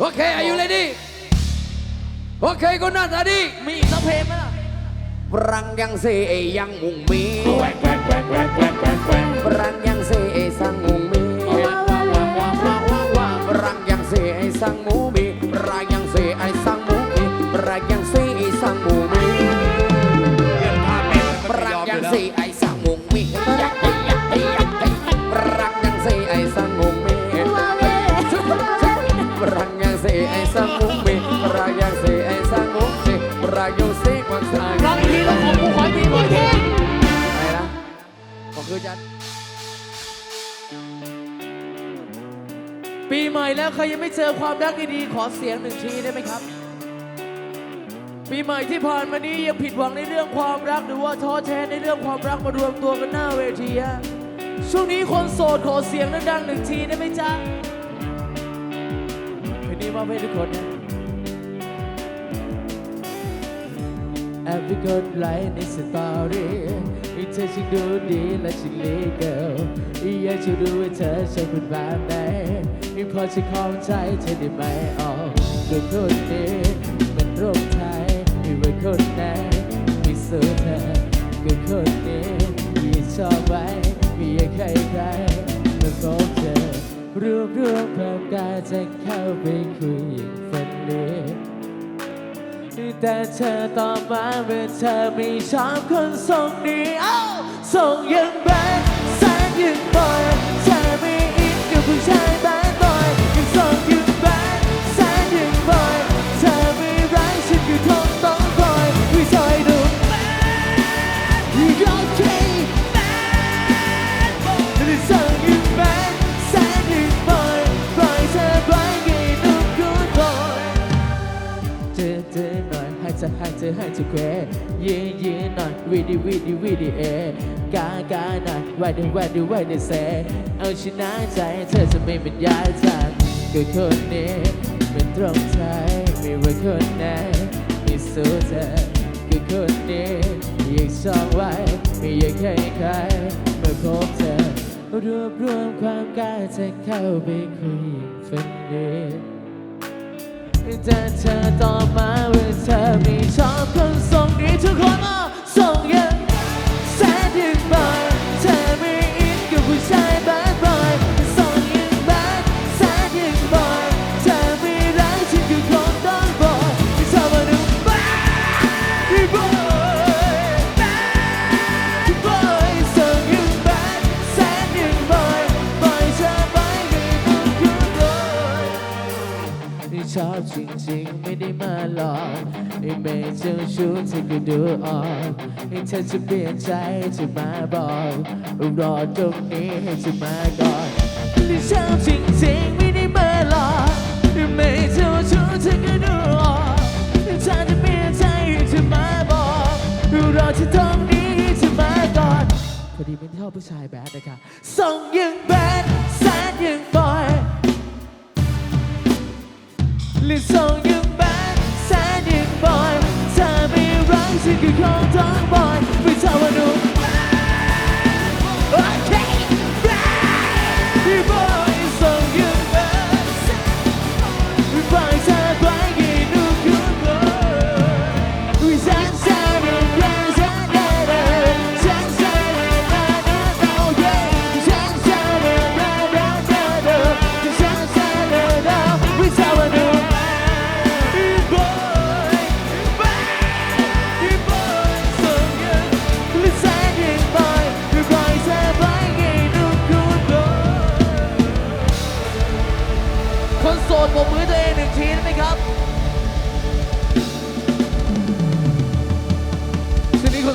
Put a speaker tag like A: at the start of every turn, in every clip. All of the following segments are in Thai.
A: Okay, are you ready? Okay, good night, Adi.
B: มีอีกสักเพลงไหมล่ะ
A: Perang yang se yang mumi Perang yang se sang mumi Perang yang se sang mumi Perang yang se sang mumi Perang yang se sang mumi Perang yang se sang mumi Yak yak yak Perang yang se sang mumi Perang se sang mumi Perang yang se sang mumi Perang yang se sang
B: ร้องอีกทีต้องขอกูขออีกทีขออีกที
A: อะไรนะก็คือจะ
B: ปีใหม่แล้วใครยังไม่เจอความรักดีๆขอเสียงหนึ่งทีได้ไหมครับ ปีใหม่ที่ผ่านมานี้ยังผิดหวังในเรื่องความรักหรือว่าท้อแท้ในเรื่องความรักมารวมตัวกันหน้าเวทีฮะช่วงนี้คนโสดขอเสียงดังๆหนึ่งทีได้ไหมจ๊ะ นี้มอบให้ทุกคนนะ Every good line is a story อีเธอช่างดูดีและช่างล็กเกิลอีอยากจะรู้ว่าเธอชอบคุณแบบไหนอีพอจะคล้องใจเธอได้ไหมออกคือคนนี้เป็นโรคไทยมีไว้คนไหนมีสู้เธอคือคนนี้มีชอบไว้มีอยากใครใครมาพบ รวบรวมความกล้าจะเข้าไปคุยอย่างฝันนี้แต่เธอต่อมาเมื่อเธอไม่ชอบคนทรงนี้อ้าวส่งยังแบดแสงยังบอยเธอไม่อินกับผู้ชาย ว่าดีว่าดีว่าดีเซเอาชนะใจเธอจะไม่เป็นยาทางก็คนนี้เป็นตรงใจไม่ว่าคนไหนไม่สู้เธอก็คนนี้อยากชอบไว้ไม่อยากให้ใครมาพบเธอรวบรวมความกล้าจะเข้าไปคุยฝันเดียวแต่เธอต่อมาว่าเธอไม่ชอบคนทรงนี้ทุกคนอะ เธอจะเปลี่ยนใจจะมาบอกรอตรงนี้ให้เธอมาก่อนที่ชอบจริงๆไม่ได้มาหลอกไมย์เจ้าชู้เธอก็ดูออกให้เธอจะเปลี่ยนใจให้เธอมาบอกรอที่ตรงนี้ให้เธอมาก่อนพอดีไม่ชอบผู้ชายแบดนะคะส่งยังแบดแซดยังบอยหรือส่งยังแบดแสนยังบอยเธอไม่รักฉันก็คงต้อง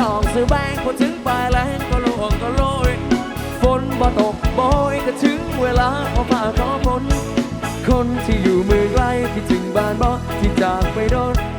B: ดอก
A: ซื้อแบงพอถึงปลายแรงก็โลงก็โรยฝนบ่ตกโบยก็ถึงเวลาพอฝ่าขอฝนคนที่อยู่มือไกลที่ถึงบ้านบ่ที่จากไปโดน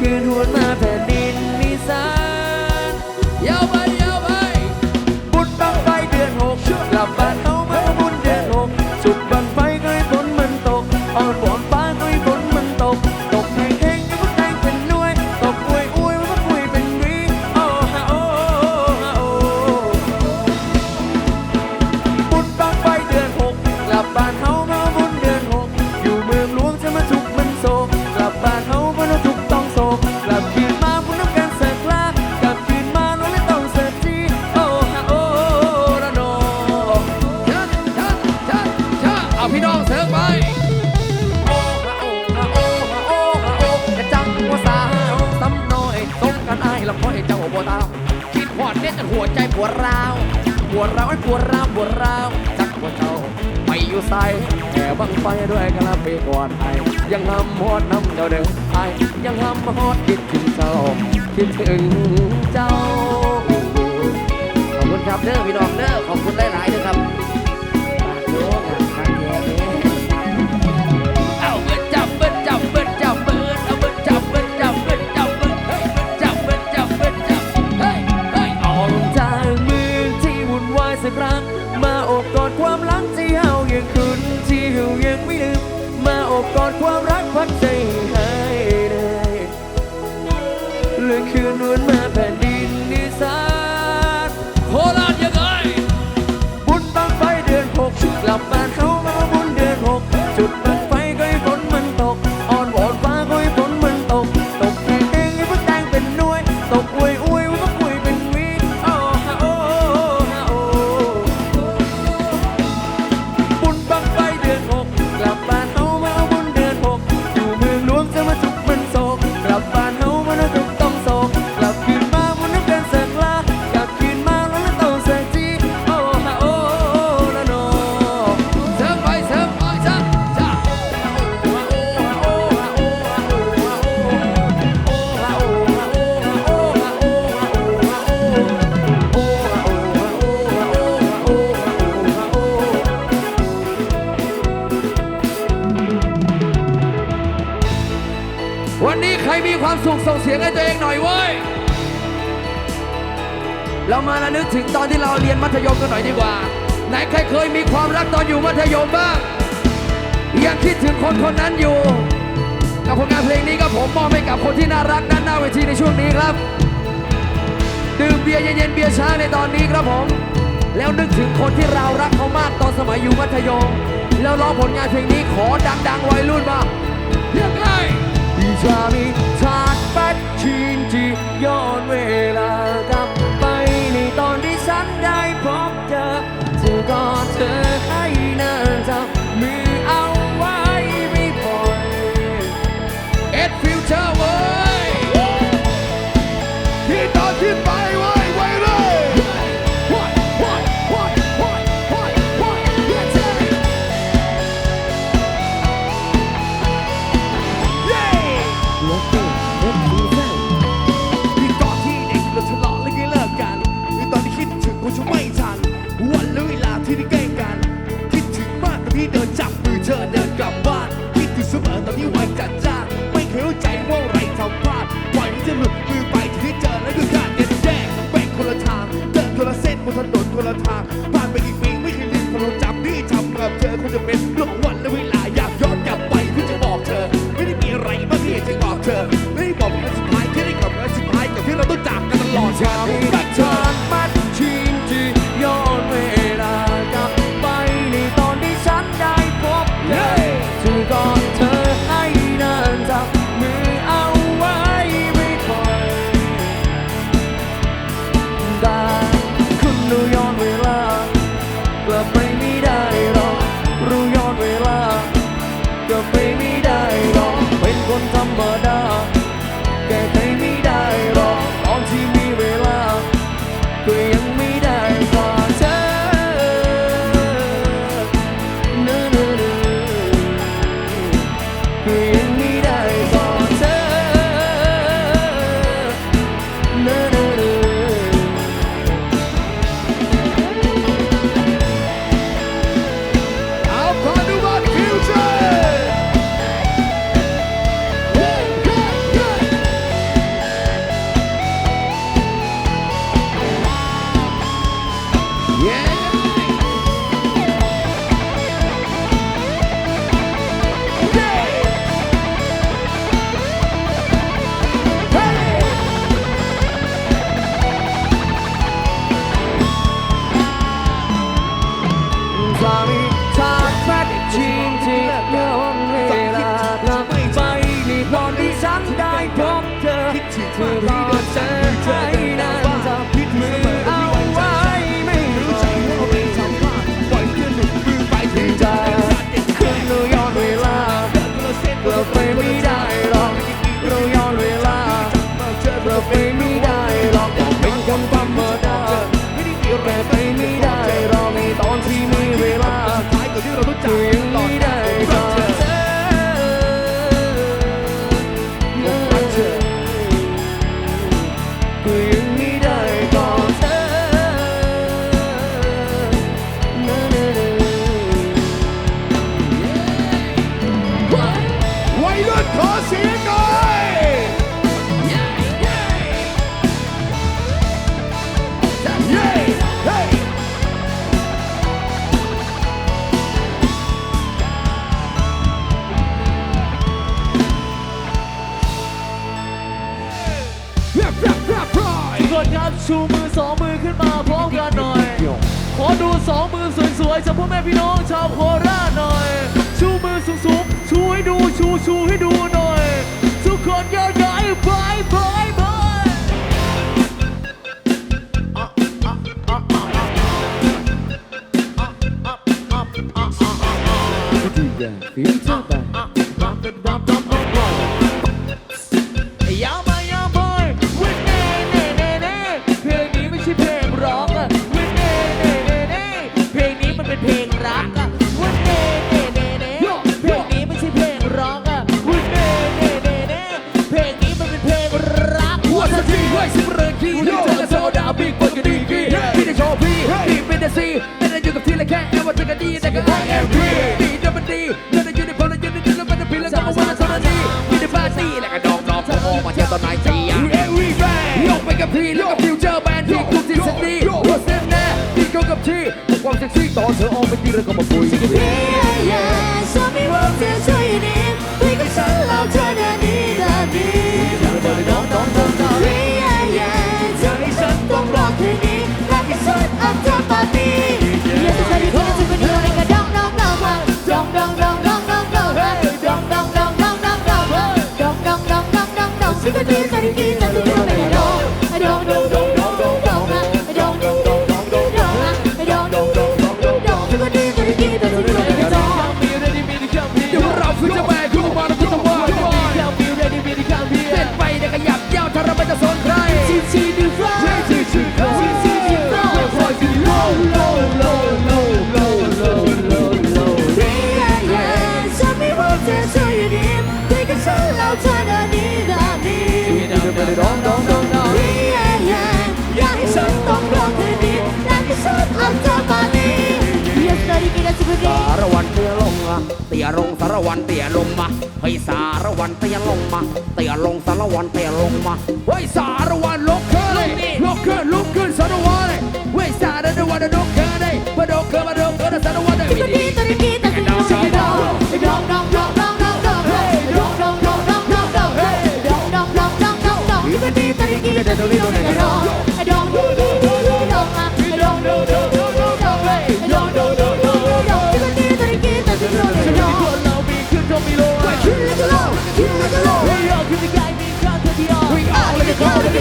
A: คืนหัวหน้าแผ ยังห้ำฮอดน้ำเจ้าเด้อไอยังห้ำหอดคิดถึงเจ้าคิดถึงเจ้า ขอบคุณครับเด้อพี่น้องเด้อขอบคุณหลายๆเด้อครับ อบกอดความ
C: รักพักใจหา
A: ย
C: เหนื่อยละคืนนวล
A: มา นั้นอยู่ กับผลงานเพลงนี้ก็ผมมอบให้กับคนที่น่ารักด้านหน้าเวทีในช่วงนี้ครับ ดื่มเบียร์เย็นๆเบียร์ช้าในตอนนี้ครับผม แล้วนึกถึงคนที่เรารักเขามากตอนสมัยอยู่มัธยมแล้วร้องผลงานเพลงนี้ขอดังๆวัยรุ่นมา
C: เรี
A: ย
C: ก
D: ไงดีชามี
C: ชาติปัดชินจีย้อนเวลากลับไปในตอนที่ฉันได้พบเธอเธอก็
D: เธอให้นา
C: น
D: จำ
B: พี่น้องชาวโคราชหน่อย ชูมือสูงๆ ชูให้ดู ชูชูให้ดู like an IMP D double D เดินในยูนิ
A: ฟอร์มแลยืนในจุดแล้วมันจะพิลแล้วก็มาวันละสองนาทีมีดีฟาร์ตี้แล้วก็ดองดองพอออกมาเที่ยวตอนไหนเสีย Everybody ลงไปกับทีแล้วกับฟิวเจอร์แบนที่คุณที่นตีโคตรเซ็มแน่ที่เขากับที่ทุกความเซ็กซี่ต่อเธอออกไปทีแล้วก็มาคุย
E: Yeah, yeah, show me what you're doing. We can tell our journey. กิระ
A: สิบุรีสา
E: ร
F: วันเตี้ยลงมาเตี้ยลงสารวันเตี้ยลงมาเฮ้ยสารวันเตี้ยลงมาเตี้ยลงสารวันเตี้ยลงมา
A: เฮ้ยสารวัน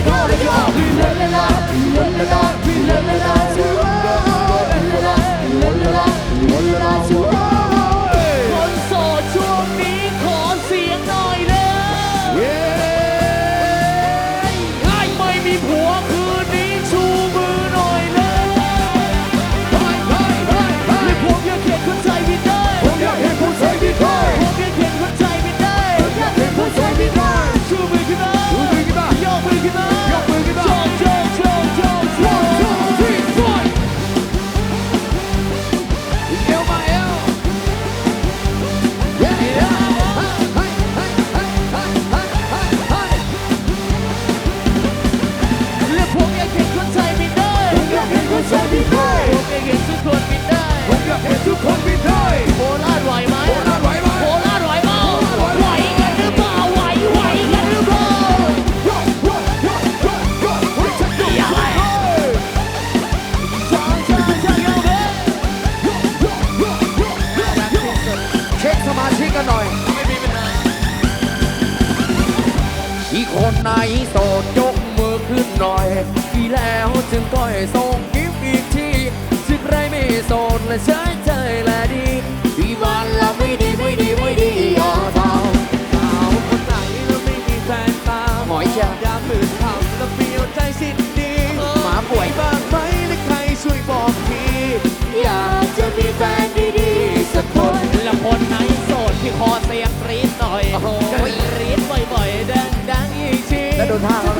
A: More ขึ้น
B: หน่อยดีแล้วจึง
F: ก้อยส่งยิ้มอี
A: กทีถึงไรไม่โสดและใช้ใจและดีดีวันเราไม่ดีไม่ดีไม่ดีอย่าทำสาวคนไหนเราไม่มีแฟนตาม
F: หมอยะยา
A: มื่ค่ำแล้วเปลี่ยวใจสิ้นดี
F: หมาป่วย
A: บ้างไหมหรือใครช่วยบอกที
E: อยากจะมีแฟนดีๆสักคน
B: และคนไหนโสดที่คอเสียงกรี๊ดหน่อยกรี๊ดบ่อยๆดังๆอีกที
F: แล้ว
B: โดนท่าเขา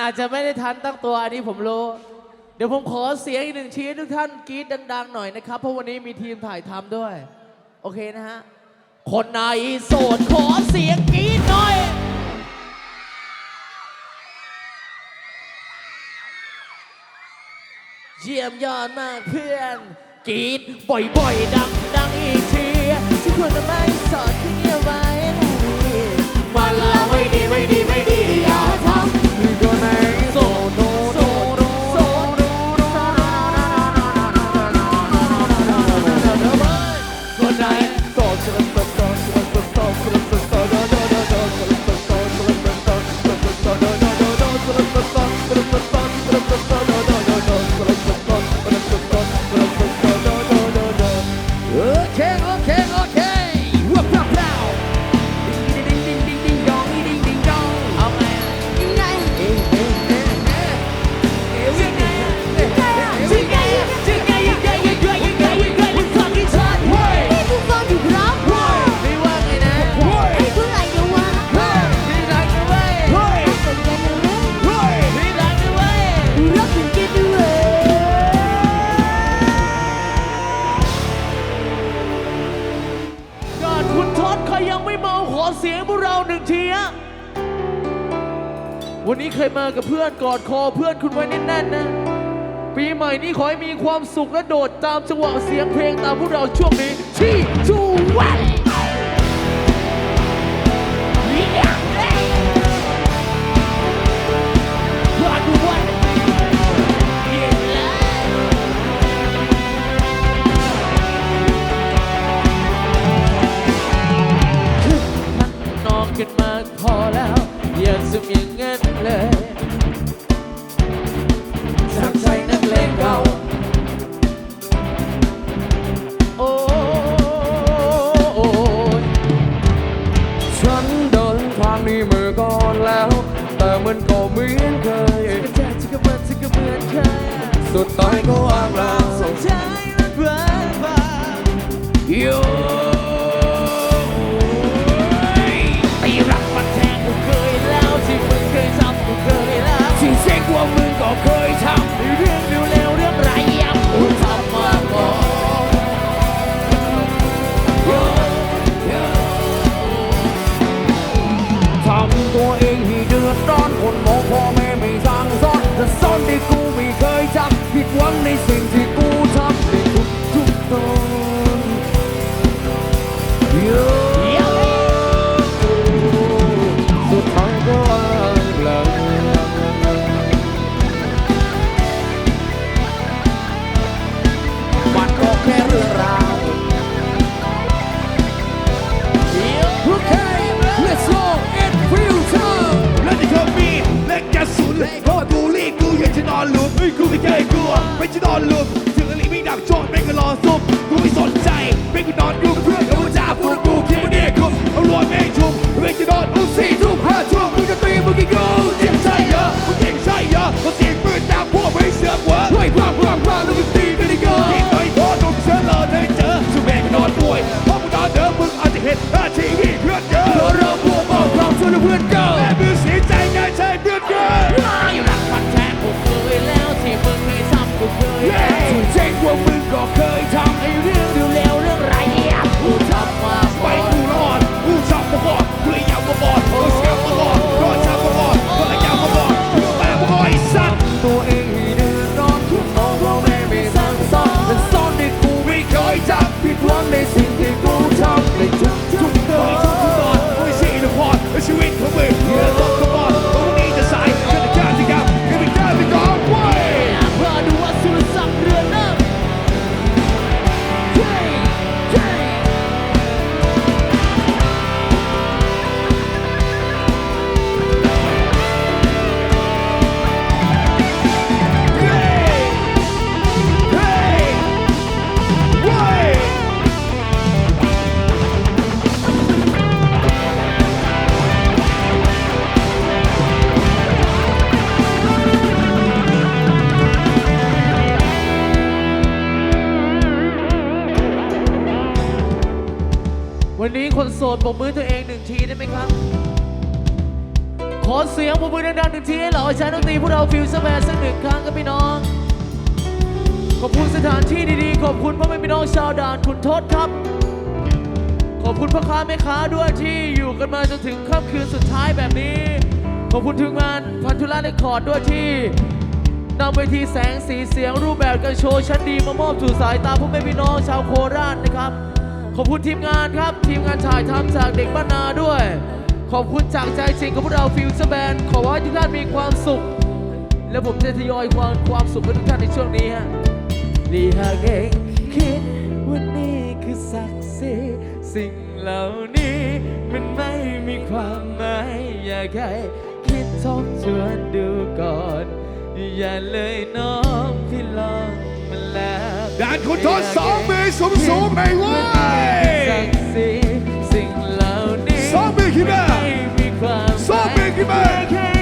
B: อาจจะไม่ได้ทันตั้งตัวอันนี้ผมรู้ เดี๋ยวผมขอเสียงอีกหนึ่งชีทุกท่านกรี๊ดดัง ๆ หน่อยนะครับ เพราะวันนี้มีทีมถ่ายทำด้วย โอเคนะฮะ คนในโสดขอเสียงกรี๊ดหน่อย เยี่ยมยอดมากเพื่อนกรี๊ดบ่อยๆ ดังๆอีกทีที่คนจะไม่
A: ส
G: อด
B: ที่ อกับเพื่อนกอดคอเพื่อนคุณไว้แน่นๆนะ ปีใหม่นี้ขอให้มีความสุขและโดดตามจังหวะเสียงเพลงตามพวกเราช่วงนี้ที่
A: ชูวัน ปรบมือตั
B: วเองหนึ่งทีได้ไหมครับ ขอเสียงปรบมือดังๆหนึ่งทีให้เหล่าอาจารย์ดนตรีพวกเราฟิวเจอร์แมนสักหนึ่งครั้งครับพี่น้อง ขอบคุณสถานที่ดีๆ ขอบคุณพ่อแม่พี่น้องชาวด่านคุณทศครับ ขอบคุณพ่อค้าแม่ค้าด้วยที่อยู่กันมาจนถึงค่ำคืนสุดท้ายแบบนี้ ขอบคุณทีมงานพันธุระเรคคอร์ดด้วยที่นำเวทีแสงสีเสียงรูปแบบการโชว์ชั้นดีมามอบสู่สายตาพ่อแม่พี่น้องชาวโคราชนะครับ ขอบคุณทีมงานครับ ทีมงานถ่ายทำจากเด็กบ้านนาด้วย ขอบคุณจากใจจริงของพวกเราฟิวเจอร์แบนขอให้ทุกท่านมีความสุข และผมจะทยอยความความสุขให้ทุกท่านในช่วงนี้ฮะดีหากเองคิดว่านี่คือศักดิ์ศรีสิ่งเหล่านี้มันไม่มีความหมายอยากให้คิดทบทวนดูก่อน อย่าเลยน้องที่ลอง
D: ด่านคุณทศสองมือสูงสูงๆไม่ไหว
B: ศักดิ์ศรีสิ่งเหล่านี้
D: สองมือขึ้นมา
B: ไม่มีความ
D: สองมือขึ้นมา